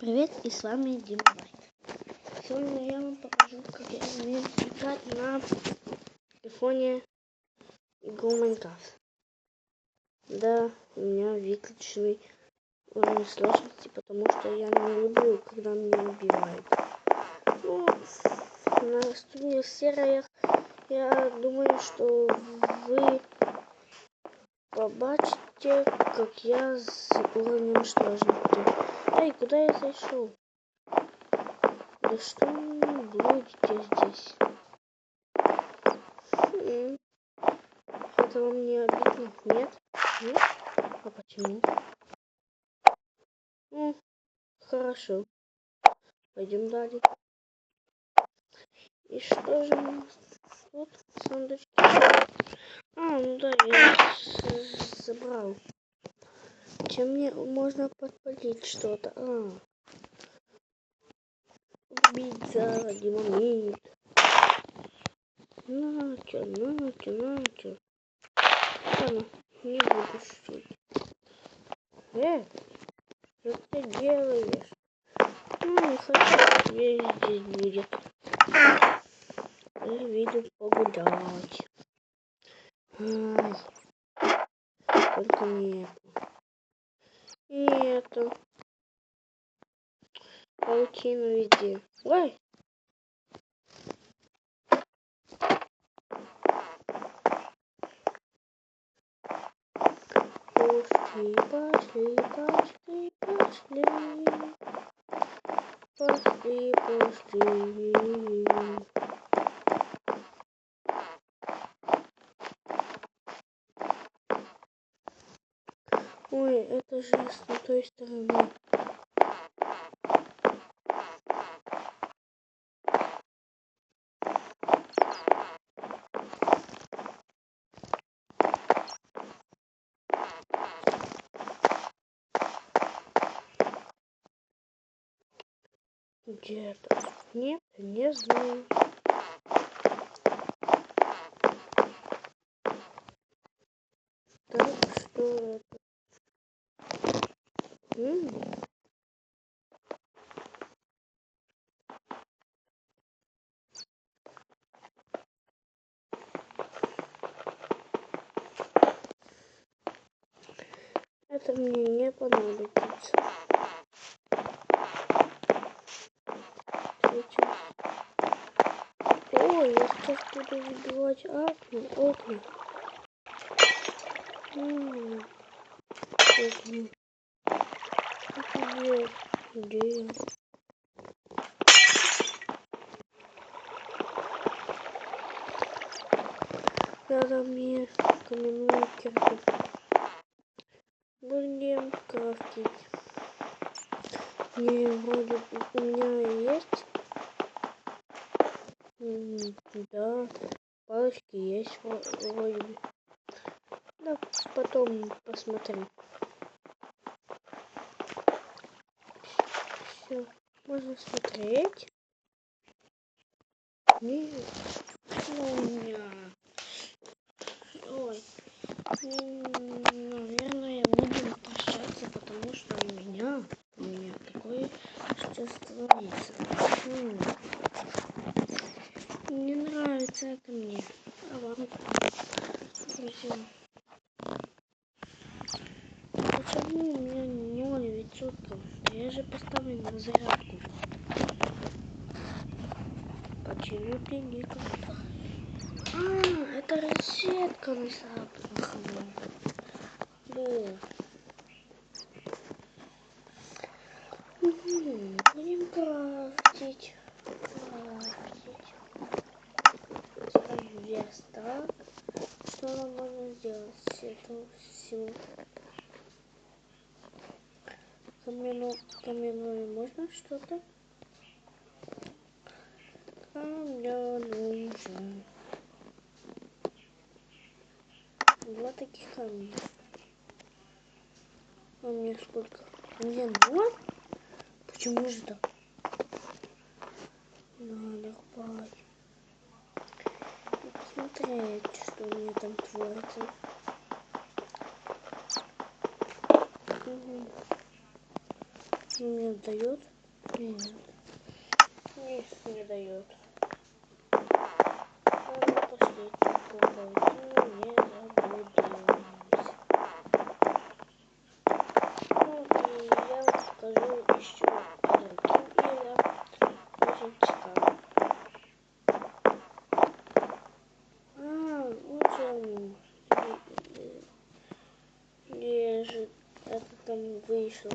Привет, и с вами Дима Байт. Сегодня я вам покажу, как я умею играть на телефоне игру Майнкрафт. Да, у меня выключенный уровень сложности, потому что я не люблю, когда меня убивают. Ну, на студии сериях я думаю, что вы побачите, как я с уровнем сложности. Эй, куда я зашел? Да что вы блудите здесь? Хм. Вам не обидно? Нет? А почему? Ну, хорошо. Пойдем далее. И что же у нас тут сундучки? А, ну да, я забрал. Чем мне можно подпалить что-то? А. Убить за динамит. Начо, начо, начо. Ладно, не буду шутить. Э, что ты делаешь? Ну, не хочу, я здесь будет. Я видел погулять. Ай, только не Нету. Паутину везде. Ой! Пошли, пошли, пошли, пошли. Пошли, пошли. Ой, это же с той стороны. Где-то. Нет, не знаю. Так, что это? Мне не понадобится. О, я сейчас буду выбивать окна. окна. Окна. Где? Мне каменную кирку. Будем крафтить. Не, вроде у меня есть. Да, палочки есть вроде. Да, потом посмотрим. Все. Можно смотреть. Нет. Ну, у меня. Ой. Наверное, будем прощаться, потому что у меня, у меня такое сейчас творится. Не нравится это мне. А вам, друзья. Почему у меня ноль відсотків? Я же поставлю на зарядку. Не А, это розетка на запахом. Будем крафтить. Крафтить. Вес так. Что нам можно сделать с этого всего? Каменную, каменную можно что-то? Камня нужен. Два таких камня. А мне сколько? Мне два? Почему же так? Надо. И посмотреть, что у меня там творится. Угу. мне дает? Нет. Нет, не дает. Там вышел?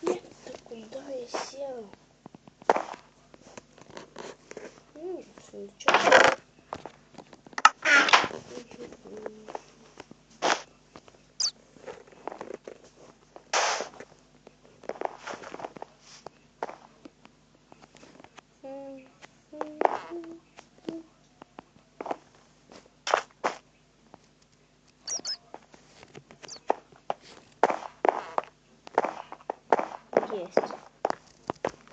Нет, да куда я сел? Ну, ничего. Есть.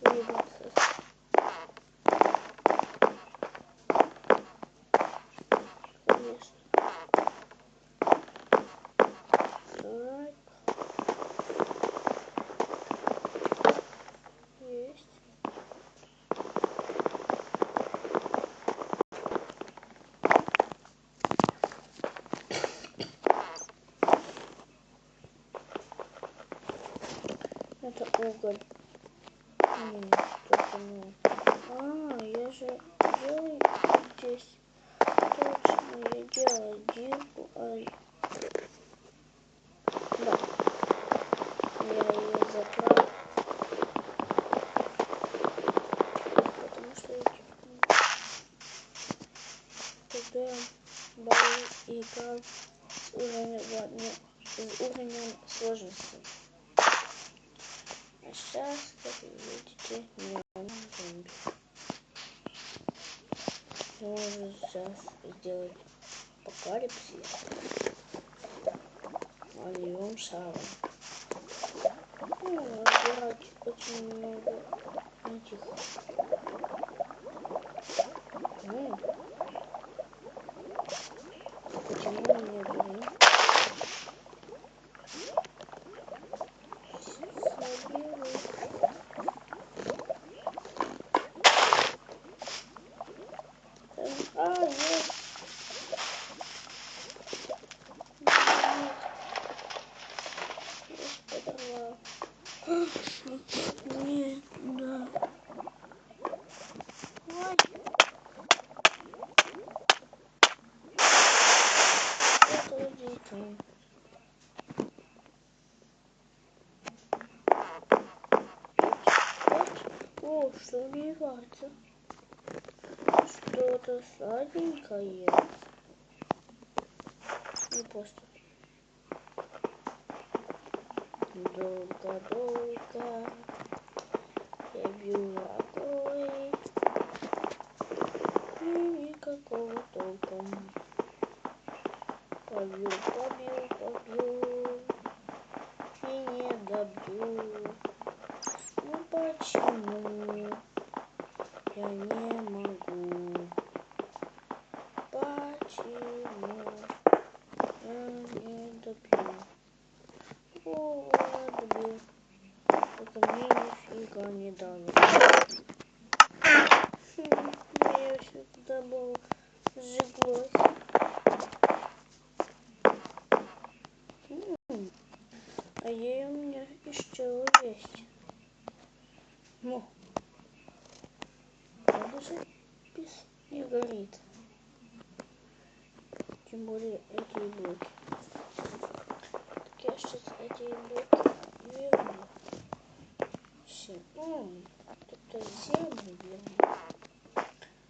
Двигаться. Конечно. Так. Есть. Это уголь. А, я же делаю здесь. Точно, я делаю дырку. Ай. Да. Я ее закрыл. Потому что я тогда балл играл с уровнем, с уровнем сложности. Сейчас, как видите, не зомби. Можно сейчас сделать апокалипсис. Нальем шаром. Ну, очень много этих. Ну, почему не беру? Соберу. А, есть. Нет. Есть, подорвал. Нет, да. Ой. Это дикое. О, убивается? Что-то сладенькое. Не просто. Долго-долго я бью огонь. И никакого толка. Побью, побью, побью. И не добью. Ну почему я не могу? Почему я не добью? О, добил. Только мне нифига не. Хм, Я все туда было сжиглось. А ей у меня еще есть. Ну, правда же пис не горит. Тем более эти блоки. Так я сейчас эти блоки. Все. М, Это землю верну.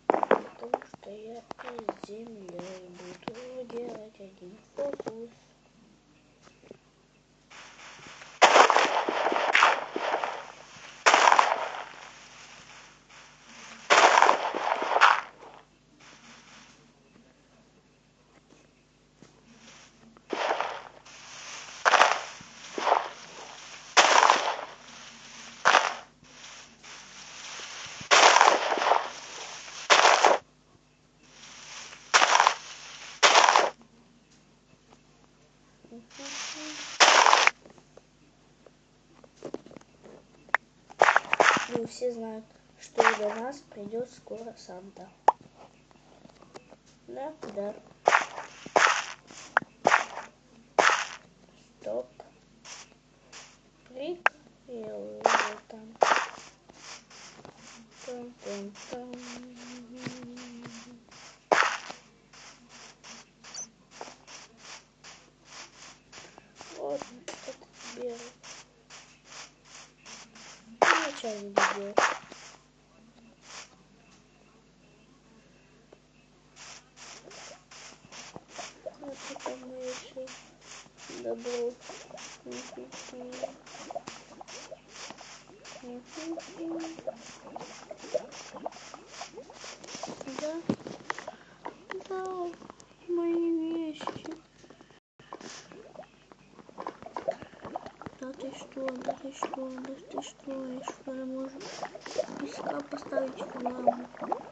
Потому что я из земли буду делать один фокус. Ну, все знают, что до нас придет скоро Санта. Да, да. Да. Да. Мои вещи. Да ты что, да ты что, да ты что, я что ли могу песка поставить в ламу?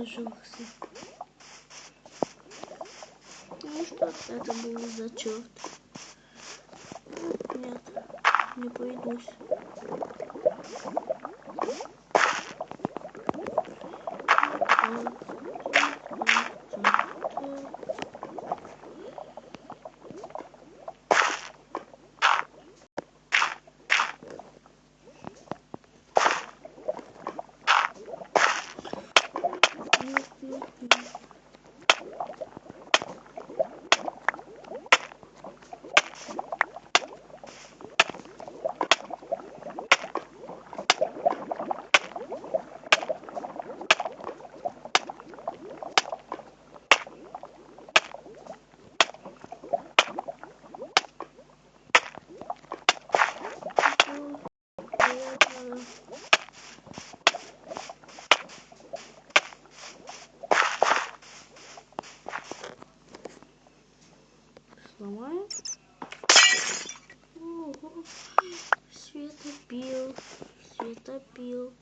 Я пожался. Ну что это было за черт? Нет, не пойдусь. Нет, нет, нет. Приятного. Сломаем. Ого. Светопил, светопил,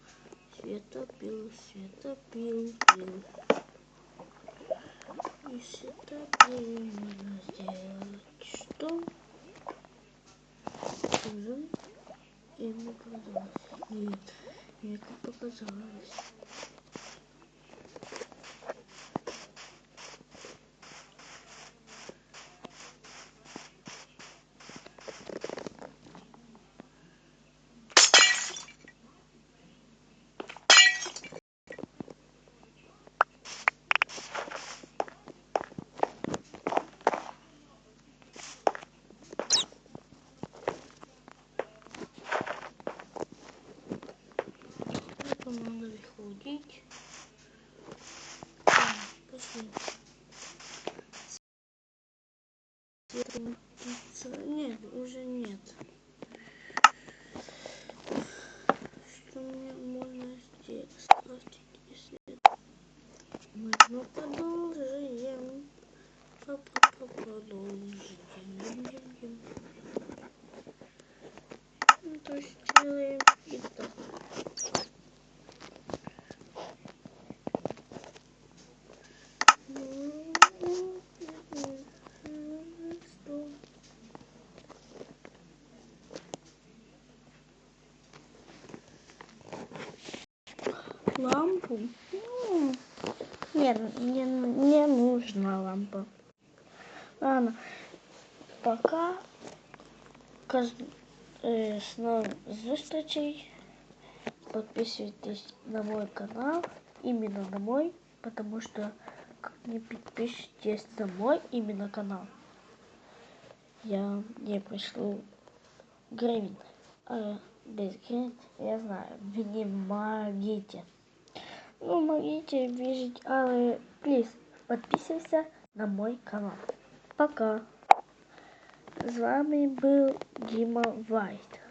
светопил, светопил, пил. И светопил можно сделать что? Уже ему показалось. Нет, мне как показалось. Это надо выходить. Нет, уже нет. Что мне можно здесь скрафтить, если можно продолжим. Па-па-па, Продолжим. Ем-ем-ем. Ну, То есть делаем и так. Что? Лампу? Ну, Нет, не, не нужна лампа. Ладно, пока Е, З нових. Подписывайтесь на мой канал. Именно на мой. Потому что не подпишитесь на мой именно канал, я не пришлю гривен. А без гривен, я знаю, вы не могите. Ну, могите видеть, але, плиз, подписывайся на мой канал. Пока. З вами был Дима Вайт.